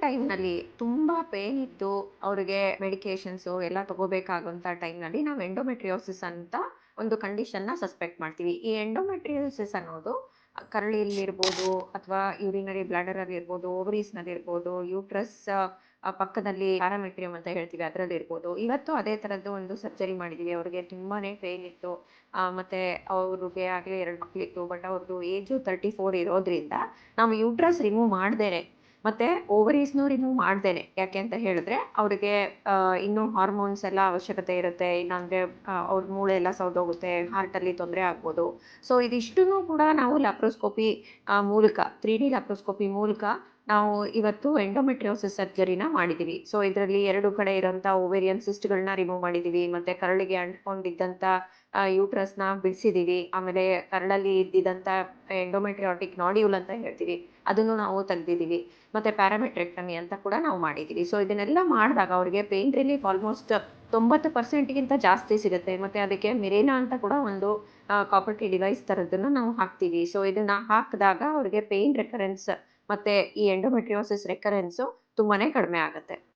ಟೈಮ್‌ನಲ್ಲಿ ತುಂಬಾ ಪೇನ್ ಇತ್ತು ಅವ್ರಿಗೆ ಮೆಡಿಕೇಷನ್ಸು ಎಲ್ಲ ಟೈಮ್ ಟೈಮ್‌ನಲ್ಲಿ ನಾವು ಎಂಡೋಮೆಟ್ರಿಯೋಸಿಸ್ ಅಂತ ಒಂದು ಕಂಡೀಷನ್ನ ಸಸ್ಪೆಕ್ಟ್ ಮಾಡ್ತೀವಿ. ಈ ಎಂಡೋಮೆಟ್ರಿಯೋಸಿಸ್ ಅನ್ನೋದು ಕರಳಿಯಲ್ಲಿರ್ಬೋದು ಅಥವಾ ಯೂರಿನರಿ ಬ್ಲಾಡರಲ್ಲಿ ಇರ್ಬೋದು, ಓವರೀಸ್‌ನಲ್ಲಿ ಇರ್ಬೋದು, ಯೂಟ್ರಸ್ ಪಕ್ಕದಲ್ಲಿ ಪ್ಯಾರಾಮೆಟ್ರಿಯಂ ಅಂತ ಹೇಳ್ತೀವಿ ಅದರಲ್ಲಿ ಇರ್ಬೋದು ಇವತ್ತು ಅದೇ ಥರದ್ದು ಒಂದು ಸರ್ಜರಿ ಮಾಡಿದೀವಿ. ಅವ್ರಿಗೆ ತುಂಬಾನೇ ಪೇನ್ ಇತ್ತು. ಮತ್ತೆ ಅವ್ರಿಗೆ ಆಗ್ಲೇ 2 ಮಕ್ಳಿತ್ತು. ಬಟ್ ಅವ್ರದ್ದು ಏಜು 34 ಇರೋದ್ರಿಂದ ನಾವು ಯೂಟ್ರಸ್ ರಿಮೂವ್ ಮಾಡ್ದೇನೆ ಮತ್ತೆ ಓವರೀಸ್ನೂ ರಿಮೂವ್ ಮಾಡ್ದೇನೆ ಯಾಕೆ ಅಂತ ಹೇಳಿದ್ರೆ, ಅವ್ರಿಗೆ ಇನ್ನೂ ಹಾರ್ಮೋನ್ಸ್ ಎಲ್ಲ ಅವಶ್ಯಕತೆ ಇರುತ್ತೆ. ಇಲ್ಲಾಂದ್ರೆ ಅವ್ರ ಮೂಳೆ ಎಲ್ಲ ಸೌದೋಗುತ್ತೆ. ಹಾರ್ಟಲ್ಲಿ ತೊಂದರೆ ಆಗ್ಬೋದು. ಸೊ ಇದಿಷ್ಟನ್ನೂ ಕೂಡ ನಾವು ಲ್ಯಾಪ್ರೋಸ್ಕೋಪಿ ಮೂಲಕ ಮೂಲಕ 3ಡಿ ಲ್ಯಾಪ್ರೋಸ್ಕೋಪಿ ಮೂಲಕ ನಾವು ಇವತ್ತು ಎಂಡೋಮೆಟ್ರಿಯೋಸಿಸ್ ಸರ್ಜರಿನ ಮಾಡಿದೀವಿ. ಸೊ ಇದರಲ್ಲಿ ಎರಡು ಕಡೆ ಇರೋಂಥ ಓವೇರಿಯನ್ ಸಿಸ್ಟ್‌ಗಳನ್ನ ರಿಮೂವ್ ಮಾಡಿದೀವಿ. ಮತ್ತೆ ಕರಳಿಗೆ ಅಂಟ್ಕೊಂಡಿದ್ದಂಥ ಯೂಟ್ರಸ್‌ನ ಬಿಡಿಸಿದ್ದೀವಿ ಆಮೇಲೆ ಕರಳಲ್ಲಿ ಇದ್ದಿದ್ದಂಥ ಎಂಡೋಮೆಟ್ರಿಯೋಟಿಕ್ ನಾಡ್ಯೂಲ್ ಅಂತ ಹೇಳ್ತೀವಿ. ಅದನ್ನು ನಾವು ತೆಗ್ದಿದೀವಿ. ಮತ್ತೆ ಪ್ಯಾರಾಮೆಟ್ರೆಕ್ಟಮಿ ಅಂತ ಕೂಡ ನಾವು ಮಾಡಿದೀವಿ. ಸೊ ಇದನ್ನೆಲ್ಲ ಮಾಡಿದಾಗ ಅವರಿಗೆ ಪೇನ್ ರಿಲೀಫ್ ಆಲ್‌ಮೋಸ್ಟ್ 90% ಗಿಂತ ಜಾಸ್ತಿ ಸಿಗುತ್ತೆ. ಮತ್ತೆ ಅದಕ್ಕೆ ಮಿರೇನಾ ಅಂತ ಕೂಡ ಒಂದು ಕಾಪರ್ಟಿ ಡಿವೈಸ್ ಥರದ್ದನ್ನು ನಾವು ಹಾಕ್ತೀವಿ. ಸೊ ಇದನ್ನ ಹಾಕಿದಾಗ ಅವ್ರಿಗೆ ಪೇನ್ ರಿಕರೆನ್ಸ್ ಮತ್ತೆ ಈ ಎಂಡೋಮೆಟ್ರಿಯೋಸಿಸ್ ರೆಕರೆನ್ಸು ತುಂಬಾನೇ ಕಡಿಮೆ ಆಗತ್ತೆ.